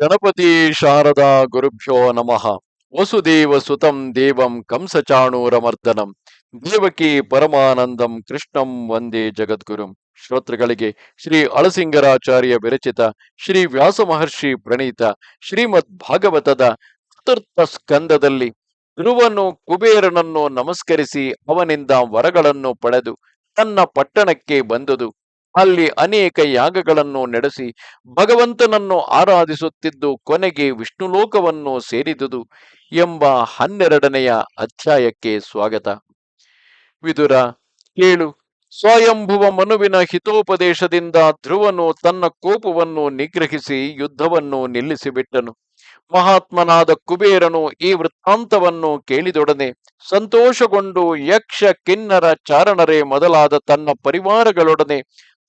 ಗಣಪತಿ ಶಾರದಾ ಗುರುಭ್ಯೋ ನಮಃ. ವಸುದೇವ ಸುತಂ ದೇವಂ ಕಂಸಚಾಣೂರಮರ್ದನಂ. ದೇವಕಿ ಪರಮಾನಂದಂ ಕೃಷ್ಣಂ ವಂದೇ ಜಗದ್ಗುರುಂ. ಶ್ರೋತೃಗಳಿಗೆ ಶ್ರೀ ಅಳಸಿಂಗರಾಚಾರ್ಯ ವಿರಚಿತ ಶ್ರೀ ವ್ಯಾಸ ಮಹರ್ಷಿ ಪ್ರಣೀತ ಶ್ರೀಮದ್ ಭಾಗವತದ ಚತುರ್ಥ ಸ್ಕಂದದಲ್ಲಿ ಧ್ರುವನು ಕುಬೇರನನ್ನು ನಮಸ್ಕರಿಸಿ ಅವನಿಂದ ವರಗಳನ್ನು ಪಡೆದು ತನ್ನ ಪಟ್ಟಣಕ್ಕೆ ಬಂದುದು. ಅಲ್ಲಿ ಅನೇಕ ಯಾಗಗಳನ್ನು ನಡೆಸಿ ಭಗವಂತನನ್ನು ಆರಾಧಿಸುತ್ತಿದ್ದು ಕೊನೆಗೆ ವಿಷ್ಣು ಲೋಕವನ್ನು ಸೇರಿದುದು ಎಂಬ ಹನ್ನೆರಡನೆಯ ಅಧ್ಯಾಯಕ್ಕೆ ಸ್ವಾಗತ. ವಿದುರ, ಕೇಳು. ಸ್ವಯಂಭುವ ಮನುವಿನ ಹಿತೋಪದೇಶದಿಂದ ಧ್ರುವನು ತನ್ನ ಕೋಪವನ್ನು ನಿಗ್ರಹಿಸಿ ಯುದ್ಧವನ್ನು ನಿಲ್ಲಿಸಿಬಿಟ್ಟನು. ಮಹಾತ್ಮನಾದ ಕುಬೇರನು ಈ ವೃತ್ತಾಂತವನ್ನು ಕೇಳಿದೊಡನೆ ಸಂತೋಷಗೊಂಡು ಯಕ್ಷ ಕಿನ್ನರ ಚಾರಣರೇ ಮೊದಲಾದ ತನ್ನ ಪರಿವಾರಗಳೊಡನೆ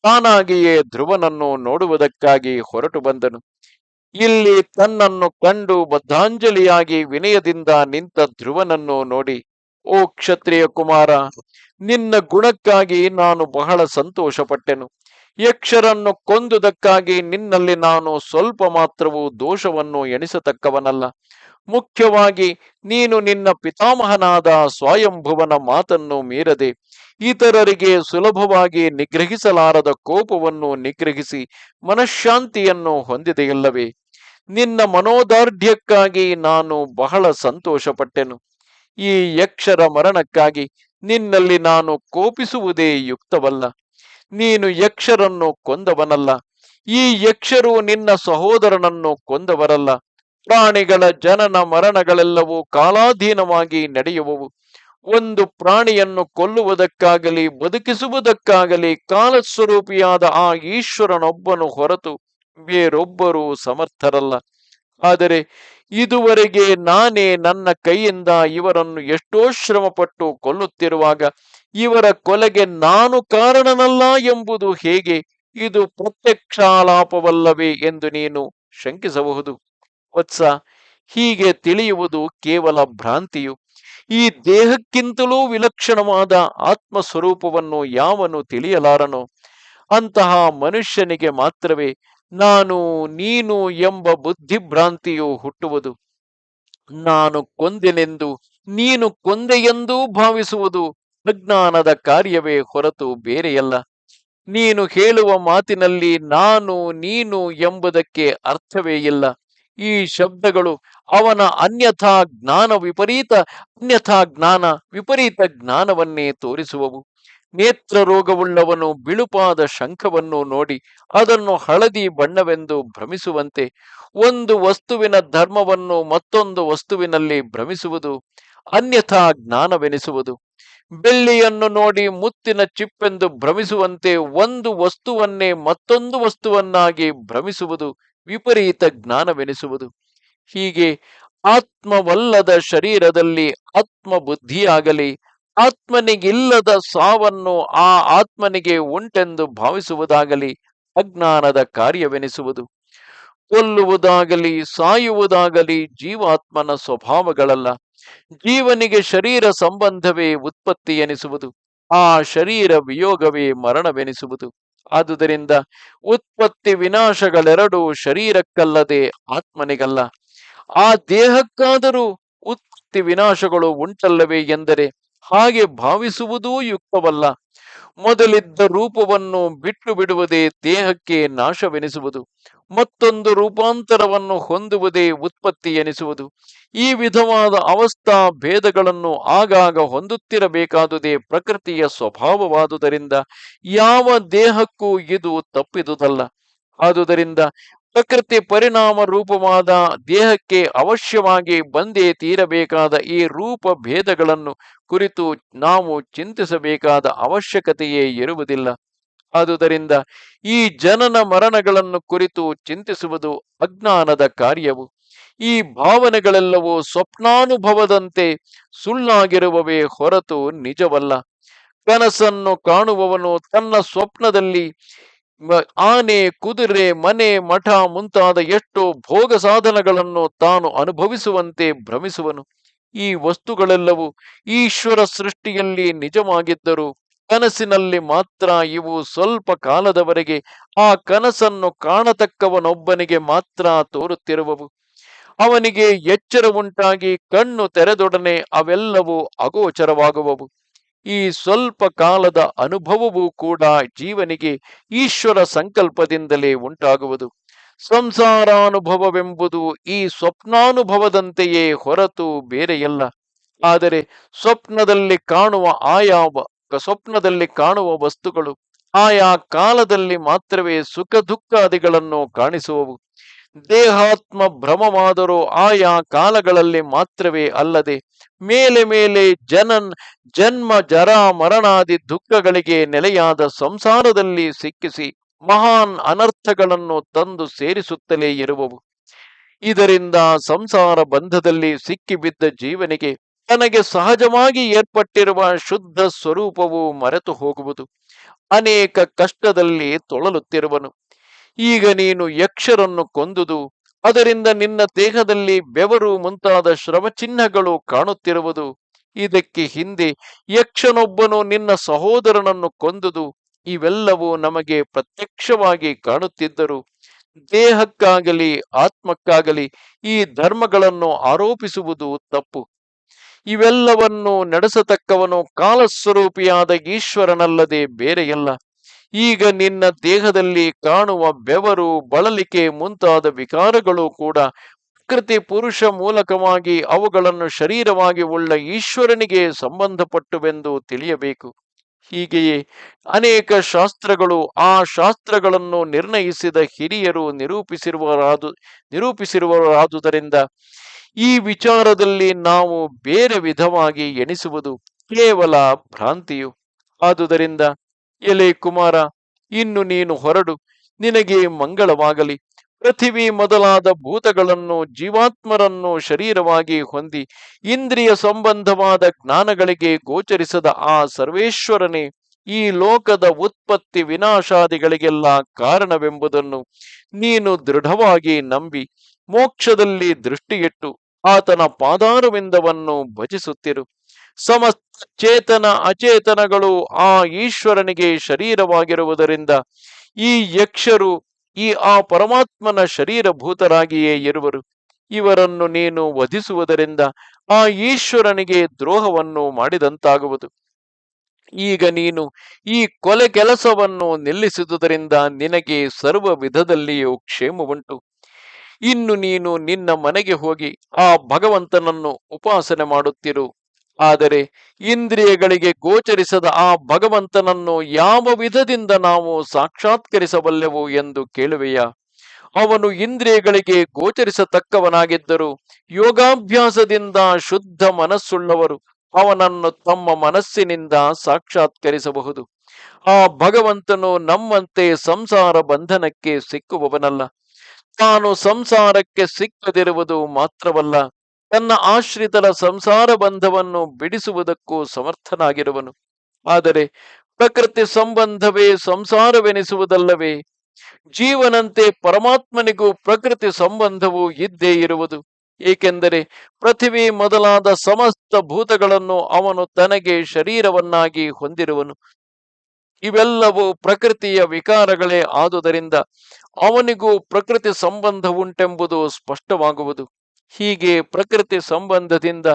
ತಾನಾಗಿಯೇ ಧ್ರುವನನ್ನು ನೋಡುವುದಕ್ಕಾಗಿ ಹೊರಟು ಬಂದನು. ಇಲ್ಲಿ ತನ್ನನ್ನು ಕಂಡು ಬದ್ಧಾಂಜಲಿಯಾಗಿ ವಿನಯದಿಂದ ನಿಂತ ಧ್ರುವನನ್ನು ನೋಡಿ, ಓ ಕ್ಷತ್ರಿಯ ಕುಮಾರ, ನಿನ್ನ ಗುಣಕ್ಕಾಗಿ ನಾನು ಬಹಳ ಸಂತೋಷಪಟ್ಟೆನು. ಯಕ್ಷರನ್ನು ಕೊಂದುದಕ್ಕಾಗಿ ನಿನ್ನಲ್ಲಿ ನಾನು ಸ್ವಲ್ಪ ಮಾತ್ರವೂ ದೋಷವನ್ನು ಎಣಿಸತಕ್ಕವನಲ್ಲ. ಮುಖ್ಯವಾಗಿ ನೀನು ನಿನ್ನ ಪಿತಾಮಹನಾದ ಸ್ವಯಂಭುವನ ಮಾತನ್ನು ಮೀರದೆ ಇತರರಿಗೆ ಸುಲಭವಾಗಿ ನಿಗ್ರಹಿಸಲಾರದ ಕೋಪವನ್ನು ನಿಗ್ರಹಿಸಿ ಮನಃಶಾಂತಿಯನ್ನು ಹೊಂದಿದೆಯಲ್ಲವೇ? ನಿನ್ನ ಮನೋದಾರ್ಢ್ಯಕ್ಕಾಗಿ ನಾನು ಬಹಳ ಸಂತೋಷಪಟ್ಟೆನು. ಈ ಯಕ್ಷರ ಮರಣಕ್ಕಾಗಿ ನಿನ್ನಲ್ಲಿ ನಾನು ಕೋಪಿಸುವುದೇ ಯುಕ್ತವಲ್ಲ. ನೀನು ಯಕ್ಷರನ್ನು ಕೊಂದವನಲ್ಲ. ಈ ಯಕ್ಷರು ನಿನ್ನ ಸಹೋದರನನ್ನು ಕೊಂದವರಲ್ಲ. ಪ್ರಾಣಿಗಳ ಜನನ ಮರಣಗಳೆಲ್ಲವೂ ಕಾಲಾಧೀನವಾಗಿ ನಡೆಯುವವು. ಒಂದು ಪ್ರಾಣಿಯನ್ನು ಕೊಲ್ಲುವುದಕ್ಕಾಗಲಿ, ಬದುಕಿಸುವುದಕ್ಕಾಗಲಿ ಕಾಲಸ್ವರೂಪಿಯಾದ ಆ ಈಶ್ವರನೊಬ್ಬನು ಹೊರತು ಬೇರೊಬ್ಬರು ಸಮರ್ಥರಲ್ಲ. ಆದರೆ ಇದುವರೆಗೆ ನಾನೇ ನನ್ನ ಕೈಯಿಂದ ಇವರನ್ನು ಎಷ್ಟೋ ಶ್ರಮಪಟ್ಟು ಕೊಲ್ಲುತ್ತಿರುವಾಗ ಇವರ ಕೊಲೆಗೆ ನಾನು ಕಾರಣನಲ್ಲ ಎಂಬುದು ಹೇಗೆ? ಇದು ಪ್ರತ್ಯಕ್ಷಾಲಾಪವಲ್ಲವೇ ಎಂದು ನೀನು ಶಂಕಿಸಬಹುದು. ವತ್ಸ ಹೀಗೆ ತಿಳಿಯುವುದು ಕೇವಲ ಭ್ರಾಂತಿಯು. ಈ ದೇಹಕ್ಕಿಂತಲೂ ವಿಲಕ್ಷಣವಾದ ಆತ್ಮ ಸ್ವರೂಪವನ್ನು ಯಾವನು ತಿಳಿಯಲಾರನು? ಅಂತಹ ಮನುಷ್ಯನಿಗೆ ಮಾತ್ರವೇ ನಾನು ನೀನು ಎಂಬ ಬುದ್ಧಿಭ್ರಾಂತಿಯು ಹುಟ್ಟುವುದು. ನಾನು ಕೊಂದೆನೆಂದು ನೀನು ಕೊಂದೆಯೆಂದೂ ಭಾವಿಸುವುದು ಅಜ್ಞಾನದ ಕಾರ್ಯವೇ ಹೊರತು ಬೇರೆಯಲ್ಲ. ನೀನು ಹೇಳುವ ಮಾತಿನಲ್ಲಿ ನಾನು ನೀನು ಎಂಬುದಕ್ಕೆ ಅರ್ಥವೇ ಇಲ್ಲ. ಈ ಶಬ್ದಗಳು ಅವನ ಅನ್ಯಥಾ ಜ್ಞಾನ ವಿಪರೀತ, ಅನ್ಯಥಾ ಜ್ಞಾನ ವಿಪರೀತ ಜ್ಞಾನವನ್ನೇ ತೋರಿಸುವವು. ನೇತ್ರ ರೋಗವುಳ್ಳವನು ಬಿಳುಪಾದ ಶಂಖವನ್ನು ನೋಡಿ ಅದನ್ನು ಹಳದಿ ಬಣ್ಣವೆಂದು ಭ್ರಮಿಸುವಂತೆ ಒಂದು ವಸ್ತುವಿನ ಧರ್ಮವನ್ನು ಮತ್ತೊಂದು ವಸ್ತುವಿನಲ್ಲಿ ಭ್ರಮಿಸುವುದು, ಅನ್ಯಥಾ ಜ್ಞಾನವೆನಿಸುವುದು. ಬೆಳ್ಳಿಯನ್ನು ನೋಡಿ ಮುತ್ತಿನ ಚಿಪ್ಪೆಂದು ಭ್ರಮಿಸುವಂತೆ ಒಂದು ವಸ್ತುವನ್ನೇ ಮತ್ತೊಂದು ವಸ್ತುವನ್ನಾಗಿ ಭ್ರಮಿಸುವುದು. ವಿಪರೀತ ಜ್ಞಾನವೆನಿಸುವುದು. ಹೀಗೆ ಆತ್ಮವಲ್ಲದ ಶರೀರದಲ್ಲಿ ಆತ್ಮ ಬುದ್ಧಿಯಾಗಲಿ ಆತ್ಮನಿಗಿಲ್ಲದ ಸಾವನ್ನು ಆ ಆತ್ಮನಿಗೆ ಉಂಟೆಂದು ಭಾವಿಸುವುದಾಗಲಿ ಅಜ್ಞಾನದ ಕಾರ್ಯವೆನಿಸುವುದು. ಕೊಲ್ಲುವುದಾಗಲಿ, ಸಾಯುವುದಾಗಲಿ ಜೀವಾತ್ಮನ ಸ್ವಭಾವಗಳಲ್ಲ. ಜೀವನಿಗೆ ಶರೀರ ಸಂಬಂಧವೇ ಉತ್ಪತ್ತಿ ಎನಿಸುವುದು ಆ ಶರೀರ ವಿಯೋಗವೇ ಮರಣವೆನಿಸುವುದು. ಆದುದರಿಂದ ಉತ್ಪತ್ತಿ ವಿನಾಶಗಳೆರಡೂ ಶರೀರಕ್ಕಲ್ಲದೆ ಆತ್ಮನಿಗಲ್ಲ. ಆ ದೇಹಕ್ಕಾದರೂ ಉತ್ಪತ್ತಿ ವಿನಾಶಗಳು ಉಂಟಲ್ಲವೇ ಎಂದರೆ ಹಾಗೆ ಭಾವಿಸುವುದೂ ಯುಕ್ತವಲ್ಲ. ಮೊದಲಿದ್ದ ರೂಪವನ್ನು ಬಿಟ್ಟು ಬಿಡುವುದೇ ದೇಹಕ್ಕೆ ನಾಶವೆನಿಸುವುದು, ಮತ್ತೊಂದು ರೂಪಾಂತರವನ್ನು ಹೊಂದುವುದೇ ಉತ್ಪತ್ತಿ ಎನಿಸುವುದು. ಈ ವಿಧವಾದ ಅವಸ್ಥಾ ಭೇದಗಳನ್ನು ಆಗಾಗ ಹೊಂದುತ್ತಿರಬೇಕಾದುದೇ ಪ್ರಕೃತಿಯ ಸ್ವಭಾವವಾದುದರಿಂದ ಯಾವ ದೇಹಕ್ಕೂ ಇದು ತಪ್ಪಿದುದಲ್ಲ. ಆದುದರಿಂದ ಪ್ರಕೃತಿ ಪರಿಣಾಮ ರೂಪವಾದ ದೇಹಕ್ಕೆ ಅವಶ್ಯವಾಗಿ ಬಂದೇ ತೀರಬೇಕಾದ ಈ ರೂಪ ಭೇದಗಳನ್ನು ಕುರಿತು ನಾವು ಚಿಂತಿಸಬೇಕಾದ ಅವಶ್ಯಕತೆಯೇ ಇರುವುದಿಲ್ಲ. ಆದುದರಿಂದ ಈ ಜನನ ಮರಣಗಳನ್ನು ಕುರಿತು ಚಿಂತಿಸುವುದು ಅಜ್ಞಾನದ ಕಾರ್ಯವು. ಈ ಭಾವನೆಗಳೆಲ್ಲವೂ ಸ್ವಪ್ನಾನುಭವದಂತೆ ಸುಳ್ಳಾಗಿರುವವೇ ಹೊರತು ನಿಜವಲ್ಲ. ಕನಸನ್ನು ಕಾಣುವವನು ತನ್ನ ಸ್ವಪ್ನದಲ್ಲಿ ಆನೆ, ಕುದುರೆ, ಮನೆ, ಮಠ ಮುಂತಾದ ಎಷ್ಟೋ ಭೋಗ ಸಾಧನಗಳನ್ನು ತಾನು ಅನುಭವಿಸುವಂತೆ ಭ್ರಮಿಸುವನು. ಈ ವಸ್ತುಗಳೆಲ್ಲವೂ ಈಶ್ವರ ಸೃಷ್ಟಿಯಲ್ಲಿ ನಿಜವಾಗಿದ್ದರೂ ಕನಸಿನಲ್ಲಿ ಮಾತ್ರ ಇವು ಸ್ವಲ್ಪ ಕಾಲದವರೆಗೆ ಆ ಕನಸನ್ನು ಕಾಣತಕ್ಕವನೊಬ್ಬನಿಗೆ ಮಾತ್ರ ತೋರುತ್ತಿರುವವು. ಅವನಿಗೆ ಎಚ್ಚರ ಉಂಟಾಗಿ ಕಣ್ಣು ತೆರೆದೊಡನೆ ಅವೆಲ್ಲವೂ ಅಗೋಚರವಾಗುವವು. ಈ ಸ್ವಲ್ಪ ಕಾಲದ ಅನುಭವವೂ ಕೂಡ ಜೀವನಿಗೆ ಈಶ್ವರ ಸಂಕಲ್ಪದಿಂದಲೇ ಉಂಟಾಗುವುದು. ಸಂಸಾರಾನುಭವವೆಂಬುದು ಈ ಸ್ವಪ್ನಾನುಭವದಂತೆಯೇ ಹೊರತು ಬೇರೆಯಲ್ಲ. ಆದರೆ ಸ್ವಪ್ನದಲ್ಲಿ ಕಾಣುವ ಆಯಾ ವ- ಸ್ವಪ್ನದಲ್ಲಿ ಕಾಣುವ ವಸ್ತುಗಳು, ಆಯಾ ಕಾಲದಲ್ಲಿ ಮಾತ್ರವೇ ಸುಖ ದುಃಖಾದಿಗಳನ್ನು ಕಾಣಿಸುವವು. ದೇಹಾತ್ಮ ಭ್ರಮವಾದರೂ ಆಯಾ ಕಾಲಗಳಲ್ಲಿ ಮಾತ್ರವೇ ಅಲ್ಲದೆ ಮೇಲೆ ಮೇಲೆ ಜನನ್, ಜನ್ಮ, ಜರ, ಮರಣಾದಿ ದುಃಖಗಳಿಗೆ ನೆಲೆಯಾದ ಸಂಸಾರದಲ್ಲಿ ಸಿಕ್ಕಿಸಿ ಮಹಾನ್ ಅನರ್ಥಗಳನ್ನು ತಂದು ಸೇರಿಸುತ್ತಲೇ ಇರುವವು. ಇದರಿಂದ ಸಂಸಾರ ಬಂಧದಲ್ಲಿ ಸಿಕ್ಕಿಬಿದ್ದ ಜೀವನಿಗೆ ತನಗೆ ಸಹಜವಾಗಿ ಏರ್ಪಟ್ಟಿರುವ ಶುದ್ಧ ಸ್ವರೂಪವು ಮರೆತು ಹೋಗುವುದು ಅನೇಕ ಕಷ್ಟದಲ್ಲಿ ತೊಳಲುತ್ತಿರುವನು. ಈಗ ನೀನು ಯಕ್ಷರನ್ನು ಕೊಂದುದು, ಅದರಿಂದ ನಿನ್ನ ದೇಹದಲ್ಲಿ ಬೆವರು ಮುಂತಾದ ಶ್ರಮ ಚಿಹ್ನಗಳು ಕಾಣುತ್ತಿರುವುದು. ಇದಕ್ಕೆ ಹಿಂದೆ ಯಕ್ಷನೊಬ್ಬನು ನಿನ್ನ ಸಹೋದರನನ್ನು ಕೊಂದುದು, ಇವೆಲ್ಲವೂ ನಮಗೆ ಪ್ರತ್ಯಕ್ಷವಾಗಿ ಕಾಣುತ್ತಿದ್ದರು. ದೇಹಕ್ಕಾಗಲಿ, ಆತ್ಮಕ್ಕಾಗಲಿ ಈ ಧರ್ಮಗಳನ್ನು ಆರೋಪಿಸುವುದು ತಪ್ಪು. ಇವೆಲ್ಲವನ್ನು ನಡೆಸತಕ್ಕವನು ಕಾಲಸ್ವರೂಪಿಯಾದ ಈಶ್ವರನಲ್ಲದೆ ಬೇರೆಯಲ್ಲ. ಈಗ ನಿನ್ನ ದೇಹದಲ್ಲಿ ಕಾಣುವ ಬೆವರು ಬಳಲಿಕೆ ಮುಂತಾದ ವಿಕಾರಗಳು ಕೂಡ ಪ್ರಕೃತಿ ಪುರುಷ ಮೂಲಕವಾಗಿ ಅವುಗಳನ್ನು ಶರೀರವಾಗಿ ಉಳ್ಳ ಈಶ್ವರನಿಗೆ ಸಂಬಂಧಪಟ್ಟುವೆಂದು ತಿಳಿಯಬೇಕು. ಹೀಗೆಯೇ ಅನೇಕ ಶಾಸ್ತ್ರಗಳು ಆ ಶಾಸ್ತ್ರಗಳನ್ನು ನಿರ್ಣಯಿಸಿದ ಹಿರಿಯರು ನಿರೂಪಿಸಿರುವರಾದು, ನಿರೂಪಿಸಿರುವರಾದುದರಿಂದ ಈ ವಿಚಾರದಲ್ಲಿ ನಾವು ಬೇರೆ ವಿಧವಾಗಿ ಎಣಿಸುವುದು ಕೇವಲ ಭ್ರಾಂತಿಯು. ಆದುದರಿಂದ ಎಲೆ ಕುಮಾರ, ಇನ್ನು ನೀನು ಹೊರಡು, ನಿನಗೆ ಮಂಗಳವಾಗಲಿ. ಪೃಥಿವಿ ಮೊದಲಾದ ಭೂತಗಳನ್ನು ಜೀವಾತ್ಮರನ್ನು ಶರೀರವಾಗಿ ಹೊಂದಿ, ಇಂದ್ರಿಯ ಸಂಬಂಧವಾದ ಜ್ಞಾನಗಳಿಗೆ ಗೋಚರಿಸದ ಆ ಸರ್ವೇಶ್ವರನೇ, ಈ ಲೋಕದ ಉತ್ಪತ್ತಿ ವಿನಾಶಾದಿಗಳಿಗೆಲ್ಲ ಕಾರಣವೆಂಬುದನ್ನು ನೀನು ದೃಢವಾಗಿ ನಂಬಿ, ಮೋಕ್ಷದಲ್ಲಿ ದೃಷ್ಟಿಯಿಟ್ಟು, ಆತನ ಪಾದಾರವಿಂದವನ್ನು ಭಜಿಸುತ್ತಿರು. ಸಮಸ್ತ ಚೇತನ ಅಚೇತನಗಳು ಆ ಈಶ್ವರನಿಗೆ ಶರೀರವಾಗಿರುವುದರಿಂದ ಈ ಯಕ್ಷರು, ಈ ಆ ಪರಮಾತ್ಮನ ಶರೀರಭೂತರಾಗಿಯೇ ಇರುವರು. ಇವರನ್ನು ನೀನು ವಧಿಸುವುದರಿಂದ ಆ ಈಶ್ವರನಿಗೆ ದ್ರೋಹವನ್ನು ಮಾಡಿದಂತಾಗುವುದು. ಈಗ ನೀನು ಈ ಕೊಲೆ ಕೆಲಸವನ್ನು ನಿಲ್ಲಿಸಿದುದರಿಂದ ನಿನಗೆ ಸರ್ವ ವಿಧದಲ್ಲಿಯೂ ಕ್ಷೇಮವುಂಟು. ಇನ್ನು ನೀನು ನಿನ್ನ ಮನೆಗೆ ಹೋಗಿ ಆ ಭಗವಂತನನ್ನು ಉಪಾಸನೆ ಮಾಡುತ್ತಿರು. ಆದರೆ ಇಂದ್ರಿಯಗಳಿಗೆ ಗೋಚರಿಸದ ಆ ಭಗವಂತನನ್ನು ಯಾವ ವಿಧದಿಂದ ನಾವು ಸಾಕ್ಷಾತ್ಕರಿಸಬಲ್ಲೆವು ಎಂದು ಕೇಳುವೆಯ? ಅವನು ಇಂದ್ರಿಯಗಳಿಗೆ ಗೋಚರಿಸತಕ್ಕವನಾಗಿದ್ದರೂ ಯೋಗಾಭ್ಯಾಸದಿಂದ ಶುದ್ಧ ಮನಸ್ಸುಳ್ಳವರು ಅವನನ್ನು ತಮ್ಮ ಮನಸ್ಸಿನಿಂದ ಸಾಕ್ಷಾತ್ಕರಿಸಬಹುದು. ಆ ಭಗವಂತನು ನಮ್ಮಂತೆ ಸಂಸಾರ ಬಂಧನಕ್ಕೆ ಸಿಕ್ಕುವವನಲ್ಲ. ತಾನು ಸಂಸಾರಕ್ಕೆ ಸಿಕ್ಕದಿರುವುದು ಮಾತ್ರವಲ್ಲ ತನ್ನ ಆಶ್ರಿತರ ಸಂಸಾರ ಬಂಧವನ್ನು ಬಿಡಿಸುವುದಕ್ಕೂ ಸಮರ್ಥನಾಗಿರುವನು. ಆದರೆ ಪ್ರಕೃತಿ ಸಂಬಂಧವೇ ಸಂಸಾರವೆನಿಸುವುದಲ್ಲವೇ, ಜೀವನಂತೆ ಪರಮಾತ್ಮನಿಗೂ ಪ್ರಕೃತಿ ಸಂಬಂಧವು ಇದ್ದೇ ಇರುವುದು. ಏಕೆಂದರೆ ಪೃಥಿವಿ ಮೊದಲಾದ ಸಮಸ್ತ ಭೂತಗಳನ್ನು ಅವನು ತನಗೆ ಶರೀರವನ್ನಾಗಿ ಹೊಂದಿರುವನು. ಇವೆಲ್ಲವೂ ಪ್ರಕೃತಿಯ ವಿಕಾರಗಳೇ ಆದುದರಿಂದ ಅವನಿಗೂ ಪ್ರಕೃತಿ ಸಂಬಂಧ ಉಂಟೆಂಬುದು ಸ್ಪಷ್ಟವಾಗುವುದು. ಹೀಗೆ ಪ್ರಕೃತಿ ಸಂಬಂಧದಿಂದ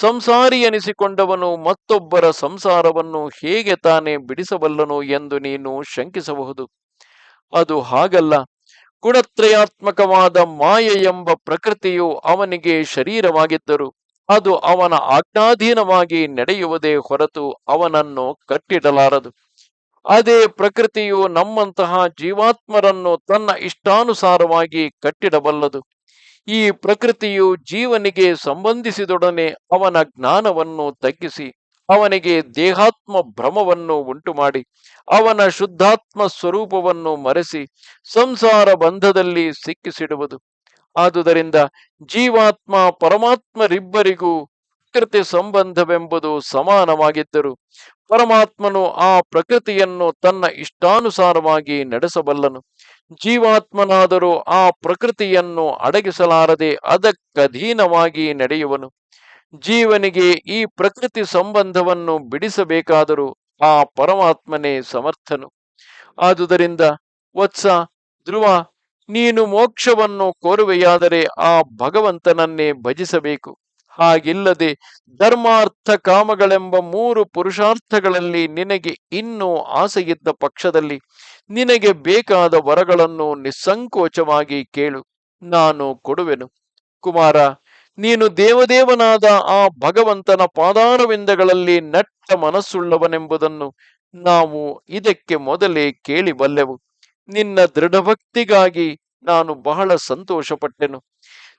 ಸಂಸಾರಿ ಎನಿಸಿಕೊಂಡವನು ಮತ್ತೊಬ್ಬರ ಸಂಸಾರವನ್ನು ಹೇಗೆ ತಾನೇ ಬಿಡಿಸಬಲ್ಲನು ಎಂದು ನೀನು ಶಂಕಿಸಬಹುದು. ಅದು ಹಾಗಲ್ಲ. ಗುಣತ್ರಯಾತ್ಮಕವಾದ ಮಾಯೆ ಎಂಬ ಪ್ರಕೃತಿಯು ಅವನಿಗೆ ಶರೀರವಾಗಿದ್ದರು ಅದು ಅವನ ಆಜ್ಞಾಧೀನವಾಗಿ ನಡೆಯುವುದೇ ಹೊರತು ಅವನನ್ನು ಕಟ್ಟಿಡಲಾರದು. ಅದೇ ಪ್ರಕೃತಿಯು ನಮ್ಮಂತಹ ಜೀವಾತ್ಮರನ್ನು ತನ್ನ ಇಷ್ಟಾನುಸಾರವಾಗಿ ಕಟ್ಟಿಡಬಲ್ಲದು. ಈ ಪ್ರಕೃತಿಯು ಜೀವನಿಗೆ ಸಂಬಂಧಿಸಿದೊಡನೆ ಅವನ ಜ್ಞಾನವನ್ನು ತಗ್ಗಿಸಿ, ಅವನಿಗೆ ದೇಹಾತ್ಮ ಭ್ರಮವನ್ನು ಉಂಟುಮಾಡಿ, ಅವನ ಶುದ್ಧಾತ್ಮ ಸ್ವರೂಪವನ್ನು ಮರೆಸಿ ಸಂಸಾರ ಬಂಧದಲ್ಲಿ ಸಿಕ್ಕಿಸಿಡುವುದು. ಆದುದರಿಂದ ಜೀವಾತ್ಮ ಪರಮಾತ್ಮರಿಬ್ಬರಿಗೂ ಪ್ರಕೃತಿ ಸಂಬಂಧವೆಂಬುದು ಸಮಾನವಾಗಿದ್ದರು, ಪರಮಾತ್ಮನು ಆ ಪ್ರಕೃತಿಯನ್ನು ತನ್ನ ಇಷ್ಟಾನುಸಾರವಾಗಿ ನಡೆಸಬಲ್ಲನು. ಜೀವಾತ್ಮನಾದರೂ ಆ ಪ್ರಕೃತಿಯನ್ನು ಅಡಗಿಸಲಾರದೆ ಅದಕ್ಕಧೀನವಾಗಿ ನಡೆಯುವನು. ಜೀವನಿಗೆ ಈ ಪ್ರಕೃತಿ ಸಂಬಂಧವನ್ನು ಬಿಡಿಸಬೇಕಾದರೂ ಆ ಪರಮಾತ್ಮನೇ ಸಮರ್ಥನು. ಆದುದರಿಂದ, ವತ್ಸ, ಧ್ರುವ, ನೀನು ಮೋಕ್ಷವನ್ನು ಕೋರುವೆಯಾದರೆ ಆ ಭಗವಂತನನ್ನೇ ಭಜಿಸಬೇಕು. ಹಾಗಿಲ್ಲದೆ ಧರ್ಮಾರ್ಥ ಕಾಮಗಳೆಂಬ ಮೂರು ಪುರುಷಾರ್ಥಗಳಲ್ಲಿ ನಿನಗೆ ಇನ್ನೂ ಆಸೆಯಿದ್ದ ಪಕ್ಷದಲ್ಲಿ ನಿನಗೆ ಬೇಕಾದ ವರಗಳನ್ನು ನಿಸ್ಸಂಕೋಚವಾಗಿ ಕೇಳು, ನಾನು ಕೊಡುವೆನು. ಕುಮಾರ, ನೀನು ದೇವದೇವನಾದ ಆ ಭಗವಂತನ ಪಾದಾರವಿಂದಗಳಲ್ಲಿ ನಟ್ಟ ಮನಸ್ಸುಳ್ಳವನೆಂಬುದನ್ನು ನಾವು ಇದಕ್ಕೆ ಮೊದಲೇ ಕೇಳಿ ಬಲ್ಲೆವು ನಿನ್ನ ದೃಢಭಕ್ತಿಗಾಗಿ ನಾನು ಬಹಳ ಸಂತೋಷಪಟ್ಟೆನು.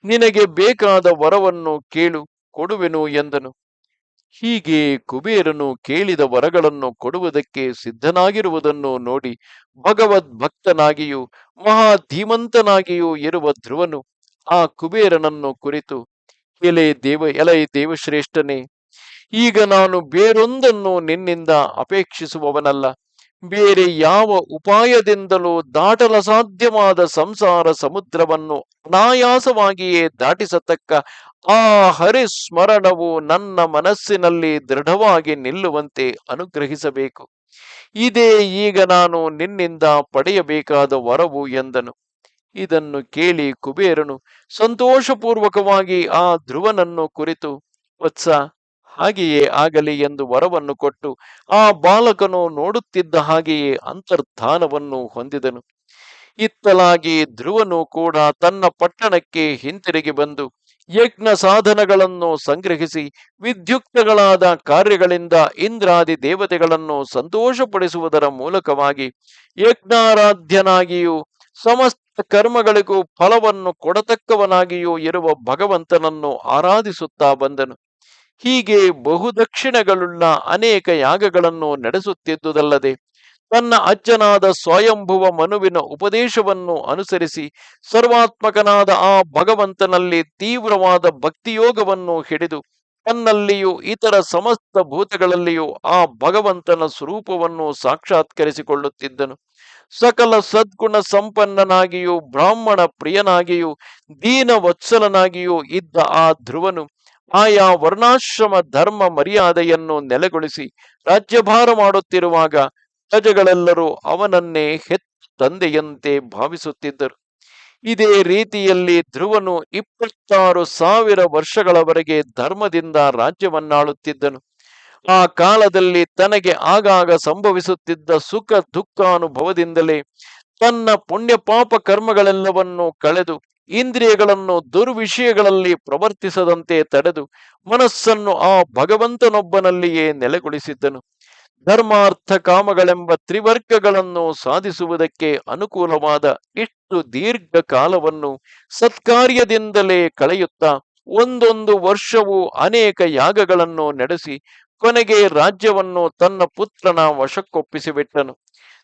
ನಿನಗೆ ಬೇಕಾದ ವರವನ್ನು ಕೇಳು, ಕೊಡುವೆನು ಎಂದನು. ಹೀಗೆ ಕುಬೇರನು ಕೇಳಿದ ವರಗಳನ್ನು ಕೊಡುವುದಕ್ಕೆ ಸಿದ್ಧನಾಗಿರುವುದನ್ನು ನೋಡಿ ಭಗವದ್ ಭಕ್ತನಾಗಿಯೂ ಮಹಾ ಧೀಮಂತನಾಗಿಯೂ ಇರುವ ಧ್ರುವನು ಆ ಕುಬೇರನನ್ನು ಕುರಿತು, ಎಲೆ ದೇವ, ಎಲೈ ದೇವಶ್ರೇಷ್ಠನೇ, ಈಗ ನಾನು ಬೇರೊಂದನ್ನು ನಿನ್ನಿಂದ ಅಪೇಕ್ಷಿಸುವವನಲ್ಲ. ಬೇರೆ ಯಾವ ಉಪಾಯದಿಂದಲೂ ದಾಟಲಸಾಧ್ಯವಾದ ಸಂಸಾರ ಸಮುದ್ರವನ್ನು ಅನಾಯಾಸವಾಗಿಯೇ ದಾಟಿಸತಕ್ಕ ಆ ಹರಿಸ್ಮರಣವು ನನ್ನ ಮನಸ್ಸಿನಲ್ಲಿ ದೃಢವಾಗಿ ನಿಲ್ಲುವಂತೆ ಅನುಗ್ರಹಿಸಬೇಕು. ಇದೇ ಈಗ ನಾನು ನಿನ್ನಿಂದ ಪಡೆಯಬೇಕಾದ ವರವು ಎಂದನು. ಇದನ್ನು ಕೇಳಿ ಕುಬೇರನು ಸಂತೋಷಪೂರ್ವಕವಾಗಿ ಆ ಧ್ರುವನನ್ನು ಕುರಿತು, ವತ್ಸ ಹಾಗೆಯೇ ಆಗಲಿ ಎಂದು ವರವನ್ನು ಕೊಟ್ಟು ಆ ಬಾಲಕನು ನೋಡುತ್ತಿದ್ದ ಹಾಗೆಯೇ ಅಂತರ್ಧಾನವನ್ನು ಹೊಂದಿದನು. ಇತ್ತಲಾಗಿ ಧ್ರುವನು ಕೂಡ ತನ್ನ ಪಟ್ಟಣಕ್ಕೆ ಹಿಂತಿರುಗಿ ಬಂದು ಯಜ್ಞ ಸಾಧನಗಳನ್ನು ಸಂಗ್ರಹಿಸಿ ವಿದ್ಯುಕ್ತಗಳಾದ ಕಾರ್ಯಗಳಿಂದ ಇಂದ್ರಾದಿ ದೇವತೆಗಳನ್ನು ಸಂತೋಷಪಡಿಸುವುದರ ಮೂಲಕವಾಗಿ ಯಜ್ಞಾರಾಧ್ಯನಾಗಿಯೂ ಸಮಸ್ತ ಕರ್ಮಗಳಿಗೂ ಫಲವನ್ನು ಕೊಡತಕ್ಕವನಾಗಿಯೂ ಇರುವ ಭಗವಂತನನ್ನು ಆರಾಧಿಸುತ್ತಾ ಬಂದನು. ಹೀಗೆ ಬಹುದಕ್ಷಿಣೆಗಳುಳ್ಳ ಅನೇಕ ಯಾಗಗಳನ್ನು ನಡೆಸುತ್ತಿದ್ದುದಲ್ಲದೆ, ತನ್ನ ಅಜ್ಜನಾದ ಸ್ವಯಂಭುವ ಮನುವಿನ ಉಪದೇಶವನ್ನು ಅನುಸರಿಸಿ ಸರ್ವಾತ್ಮಕನಾದ ಆ ಭಗವಂತನಲ್ಲಿ ತೀವ್ರವಾದ ಭಕ್ತಿಯೋಗವನ್ನು ಹಿಡಿದು, ತನ್ನಲ್ಲಿಯೂ ಇತರ ಸಮಸ್ತ ಭೂತಗಳಲ್ಲಿಯೂ ಆ ಭಗವಂತನ ಸ್ವರೂಪವನ್ನು ಸಾಕ್ಷಾತ್ಕರಿಸಿಕೊಳ್ಳುತ್ತಿದ್ದನು. ಸಕಲ ಸದ್ಗುಣ ಸಂಪನ್ನನಾಗಿಯೂ ಬ್ರಾಹ್ಮಣ ಪ್ರಿಯನಾಗಿಯೂ ದೀನ ವತ್ಸಲನಾಗಿಯೂ ಇದ್ದ ಆ ಧ್ರುವನು ಆಯಾ ವರ್ಣಾಶ್ರಮ ಧರ್ಮ ಮರ್ಯಾದೆಯನ್ನು ನೆಲೆಗೊಳಿಸಿ ರಾಜ್ಯಭಾರ ಮಾಡುತ್ತಿರುವಾಗ ಪ್ರಜೆಗಳೆಲ್ಲರೂ ಅವನನ್ನೇ ಹೆತ್ತ ತಂದೆಯಂತೆ ಭಾವಿಸುತ್ತಿದ್ದರು. ಇದೇ ರೀತಿಯಲ್ಲಿ ಧ್ರುವನು ಇಪ್ಪತ್ತಾರು ಸಾವಿರ ವರ್ಷಗಳವರೆಗೆ ಧರ್ಮದಿಂದ ರಾಜ್ಯವನ್ನಾಳುತ್ತಿದ್ದನು. ಆ ಕಾಲದಲ್ಲಿ ತನಗೆ ಆಗಾಗ ಸಂಭವಿಸುತ್ತಿದ್ದ ಸುಖ ದುಃಖಾನುಭವದಿಂದಲೇ ತನ್ನ ಪುಣ್ಯ ಪಾಪ ಕರ್ಮಗಳೆಲ್ಲವನ್ನು ಕಳೆದು ಇಂದ್ರಿಯಗಳನ್ನು ದುರ್ವಿಷಯಗಳಲ್ಲಿ ಪ್ರವರ್ತಿಸದಂತೆ ತಡೆದು ಮನಸ್ಸನ್ನು ಆ ಭಗವಂತನೊಬ್ಬನಲ್ಲಿಯೇ ನೆಲೆಗೊಳಿಸಿದ್ದನು. ಧರ್ಮಾರ್ಥ ಕಾಮಗಳೆಂಬ ತ್ರಿವರ್ಗಗಳನ್ನು ಸಾಧಿಸುವುದಕ್ಕೆ ಅನುಕೂಲವಾದ ಇಷ್ಟು ದೀರ್ಘ ಕಾಲವನ್ನು ಸತ್ಕಾರ್ಯದಿಂದಲೇ ಕಳೆಯುತ್ತಾ ಒಂದೊಂದು ವರ್ಷವೂ ಅನೇಕ ಯಾಗಗಳನ್ನು ನಡೆಸಿ ಕೊನೆಗೆ ರಾಜ್ಯವನ್ನು ತನ್ನ ಪುತ್ರನ ವಶಕ್ಕೊಪ್ಪಿಸಿಬಿಟ್ಟನು.